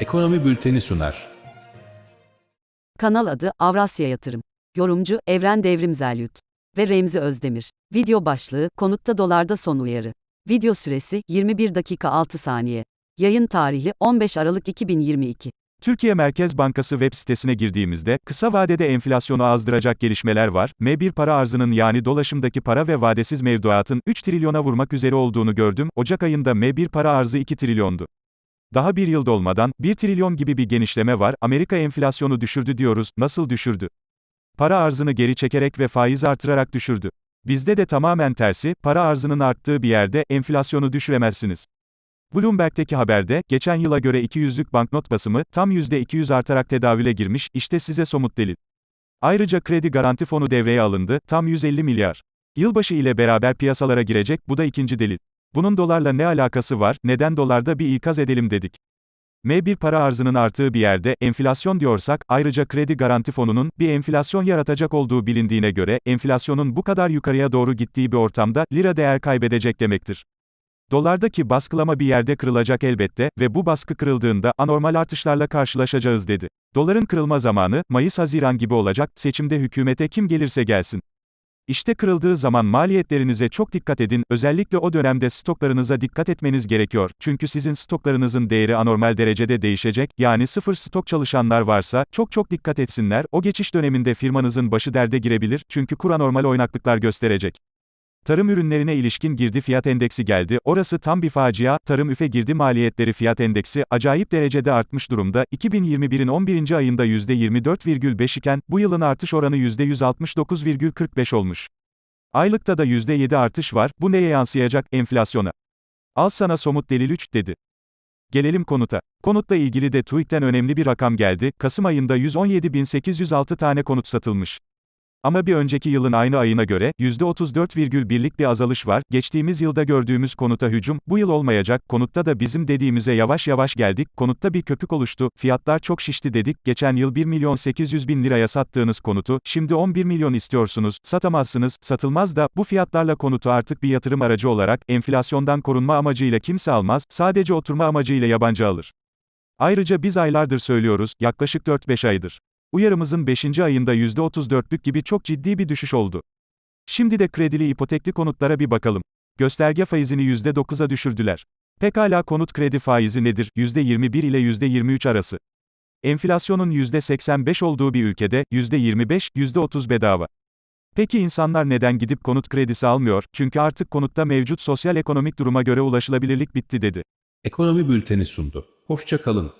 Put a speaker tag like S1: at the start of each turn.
S1: Ekonomi Bülteni sunar.
S2: Kanal adı Avrasya Yatırım. Yorumcu Evren Devrim Zelyut ve Remzi Özdemir. Video başlığı Konutta dolarda son uyarı. Video süresi 21 dakika 6 saniye. Yayın tarihi 15 Aralık 2022.
S3: Türkiye Merkez Bankası web sitesine girdiğimizde, kısa vadede enflasyonu azdıracak gelişmeler var, M1 para arzının yani dolaşımdaki para ve vadesiz mevduatın 3 trilyona vurmak üzere olduğunu gördüm, Ocak ayında M1 para arzı 2 trilyondu. Daha bir yıl dolmadan, 1 trilyon gibi bir genişleme var, Amerika enflasyonu düşürdü diyoruz, nasıl düşürdü? Para arzını geri çekerek ve faiz artırarak düşürdü. Bizde de tamamen tersi, para arzının arttığı bir yerde, enflasyonu düşüremezsiniz. Bloomberg'teki haberde, geçen yıla göre 200'lük banknot basımı, tam %200 artarak tedavüle girmiş, işte size somut delil. Ayrıca kredi garanti fonu devreye alındı, tam 150 milyar. Yılbaşı ile beraber piyasalara girecek, bu da ikinci delil. Bunun dolarla ne alakası var, neden dolarda bir ikaz edelim dedik. M1 para arzının arttığı bir yerde, enflasyon diyorsak, ayrıca kredi garanti fonunun, bir enflasyon yaratacak olduğu bilindiğine göre, enflasyonun bu kadar yukarıya doğru gittiği bir ortamda, lira değer kaybedecek demektir. Dolardaki baskılama bir yerde kırılacak elbette ve bu baskı kırıldığında anormal artışlarla karşılaşacağız dedi. Doların kırılma zamanı Mayıs-Haziran gibi olacak. Seçimde hükümete kim gelirse gelsin. İşte kırıldığı zaman maliyetlerinize çok dikkat edin. Özellikle o dönemde stoklarınıza dikkat etmeniz gerekiyor. Çünkü sizin stoklarınızın değeri anormal derecede değişecek. Yani sıfır stok çalışanlar varsa çok çok dikkat etsinler. O geçiş döneminde firmanızın başı derde girebilir. Çünkü kur anormal oynaklıklar gösterecek. Tarım ürünlerine ilişkin girdi fiyat endeksi geldi. Orası tam bir facia. Tarım üfe girdi maliyetleri fiyat endeksi acayip derecede artmış durumda. 2021'in 11. ayında %24,5 iken bu yılın artış oranı %169,45 olmuş. Aylıkta da %7 artış var. Bu neye yansıyacak? Enflasyona. Al sana somut delil 3 dedi. Gelelim konuta. Konutla ilgili de TÜİK'ten önemli bir rakam geldi. Kasım ayında 117.806 tane konut satılmış. Ama bir önceki yılın aynı ayına göre, %34,1'lik bir azalış var. Geçtiğimiz yılda gördüğümüz konuta hücum, bu yıl olmayacak. Konutta da bizim dediğimize yavaş yavaş geldik. Konutta bir köpük oluştu. Fiyatlar çok şişti dedik. Geçen yıl 1 milyon 800 bin liraya sattığınız konutu, şimdi 11 milyon istiyorsunuz. Satamazsınız, satılmaz da, bu fiyatlarla konutu artık bir yatırım aracı olarak, enflasyondan korunma amacıyla kimse almaz, sadece oturma amacıyla yabancı alır. Ayrıca biz aylardır söylüyoruz, yaklaşık 4-5 aydır. Uyarımızın 5. ayında %34'lük gibi çok ciddi bir düşüş oldu. Şimdi de kredili ipotekli konutlara bir bakalım. Gösterge faizini %9'a düşürdüler. Pekala konut kredi faizi nedir? %21 ile %23 arası. Enflasyonun %85 olduğu bir ülkede, %25, %30 bedava. Peki insanlar neden gidip konut kredisi almıyor? Çünkü artık konutta mevcut sosyal ekonomik duruma göre ulaşılabilirlik bitti dedi.
S1: Ekonomi Bülteni sundu. Hoşça kalın.